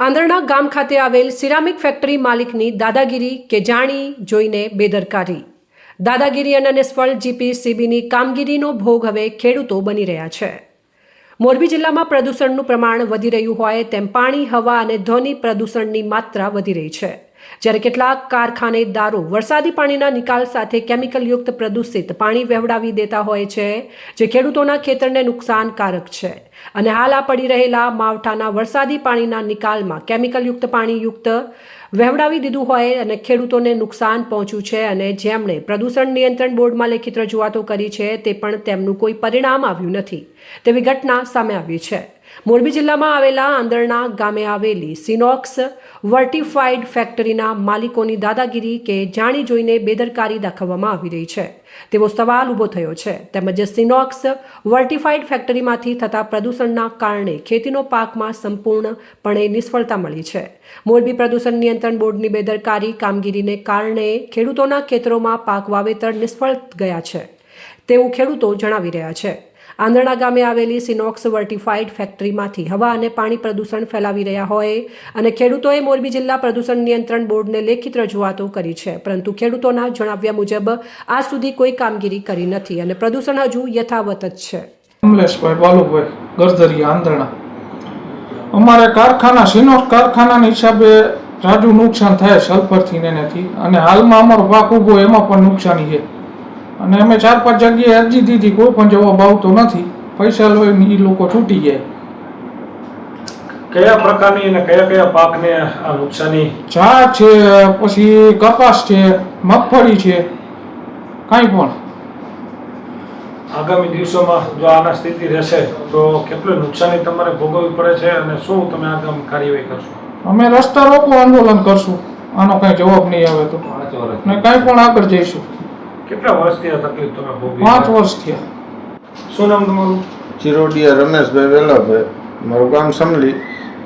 આંધરણા ગામ ખાતે આવેલ સિરામિક ફેક્ટરી માલિકની દાદાગીરી કે જાણી જોઈને બેદરકારી. દાદાગીરી અને નિષ્ફળ જીપીસીબીની કામગીરીનો ભોગ હવે ખેડૂતો બની રહ્યા છે. મોરબી જિલ્લામાં પ્રદૂષણનું પ્રમાણ વધી રહ્યું હોય તેમ પાણી, હવા અને ધ્વનિ પ્રદૂષણની માત્રા વધી રહી છે. જ્યારે કેટલાક કારખાનેદારો વરસાદી પાણીના નિકાલ સાથે કેમિકલયુક્ત પ્રદૂષિત પાણી વહેવડાવી દેતા હોય છે, જે ખેડૂતોના ખેતરને નુકસાનકારક છે. અને હાલ આ પડી રહેલા માવઠાના વરસાદી પાણીના નિકાલમાં કેમિકલયુક્ત પાણીયુક્ત વહેવડાવી દીધું હોય અને ખેડૂતોને નુકસાન પહોંચ્યું છે અને જેમણે પ્રદૂષણ નિયંત્રણ બોર્ડમાં લેખિત રજૂઆતો કરી છે, તે પણ તેમનું કોઈ પરિણામ આવ્યું નથી. તેવી ઘટના સામે આવી છે. મોરબી જિલ્લામાં આવેલા આંદરણા ગામે આવેલી સિનોક્સ વર્ટિફાઈડ ફેક્ટરીના માલિકોની દાદાગીરી કે જાણી જોઈને બેદરકારી દાખવવામાં આવી રહી છે. તેવો સવાલ ઊભો થયો છે. તેમજ સિનોક્સ વર્ટિફાઈડ ફેક્ટરીમાંથી થતા પ્રદૂષણના કારણે ખેતીનો પાકમાં સંપૂર્ણપણે નિષ્ફળતા મળી છે. મોરબી પ્રદૂષણ નિયંત્રણ બોર્ડની બેદરકારી કામગીરીને કારણે ખેડૂતોના ખેતરોમાં પાક વાવેતર નિષ્ફળ ગયા છે. તેવું ખેડૂતો જણાવી રહ્યા છે. આંધણા ગામે આવેલી સિનોક્સ વર્ટિફાઇડ ફેક્ટરીમાંથી હવા અને પાણી પ્રદૂષણ ફેલાવી રહ્યા હોય અને ખેડૂતોએ મોરબી જિલ્લા પ્રદૂષણ નિયંત્રણ બોર્ડને લેખિત રજૂઆતો કરી છે. પરંતુ ખેડૂતોના જણાવ્યા મુજબ આ સુધી કોઈ કામગીરી કરી નથી અને પ્રદૂષણ હજુ યથાવત જ છે. કમલેશભાઈ બાલુભાઈ ગરધરિયા આંધણા. અમારે કારખાના, સિનોક્સ કારખાનાના હિસાબે રાજુ નુકસાન થાય સલ્ફરથી ને એનાથી. અને હાલમાં અમારો પાક ઊભો એમાં પણ નુકસાની છે. અને અમે ચાર પાંચ જગ્યાએ અરજી દીધી કોઈ પણ જવાબ આવતો નથી. પૈસા લઈને એ લોકો છૂટી જાય. કયા પ્રકારની અને કયા કયા પાકને આ નુકસાની? ચા છે પછી કપાસ છે મગફળી છે કાંઈ પણ. આગામી દિવસોમાં જો આના સ્થિતિ રહેશે તો કેટલું નુકસાની તમારે ભોગવવી પડે છે અને શું તમે આગામી કાર્યવાહી કરશો? અમે રસ્તા રોકો આંદોલન કરશું. આનો કાંઈ જવાબ નહીં આવે તો. ને કાંઈ પણ આગળ જઈશું. કેટલા વર્ષથી આ તકલીફ તમે ભોગવી પાંચ વર્ષ થયા શું નામ તમારું? ચિરોડિયા રમેશભાઈ વેલાભાઈ. મારું ગામ સમલી.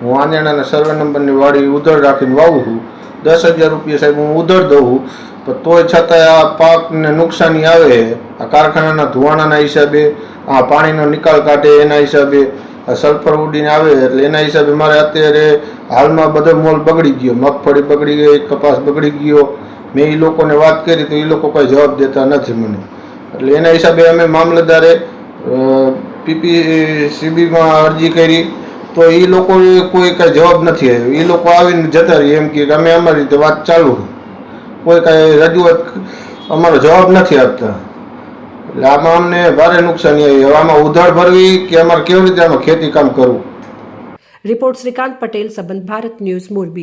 હું આંજણાના સર્વે નંબરની વાડી ઉધળ રાખીને વાવું છું. દસ હજાર રૂપિયા સાહેબ હું ઉધળ દઉં છું. પણ તોય છતાંય આ પાકને નુકસાની આવે આ કારખાનાના ધુવાણાના હિસાબે આ પાણીનો નિકાલ કાઢે એના હિસાબે આ સલ્ફર ઉડીને આવે એટલે એના હિસાબે મારે અત્યારે હાલમાં બધો મોલ બગડી ગયો. મગફળી બગડી ગઈ કપાસ બગડી ગયો. મેં એ લોકોને વાત કરી તો એ લોકો કોઈ જવાબ દેતા નથી મને. એટલે એના હિસાબે અમે મામલતદારે પીપીસીબીમાં અરજી કરી તો એ લોકો કોઈ કાંઈ જવાબ નથી આવ્યો એ લોકો આવીને જતા રહી એમ કે અમે અમારી રીતે વાત ચાલુ કોઈ કાંઈ રજૂઆત અમારો જવાબ નથી આપતા. એટલે આમાં અમને ભારે નુકસાની આવી. હવે આમાં ઉધાર ભરવી કે અમારે કેવી રીતે આમાં ખેતી કામ કરવું? રિપોર્ટ શ્રીકાંત પટેલ, સંબંધ ભારત ન્યૂઝ, મોરબી.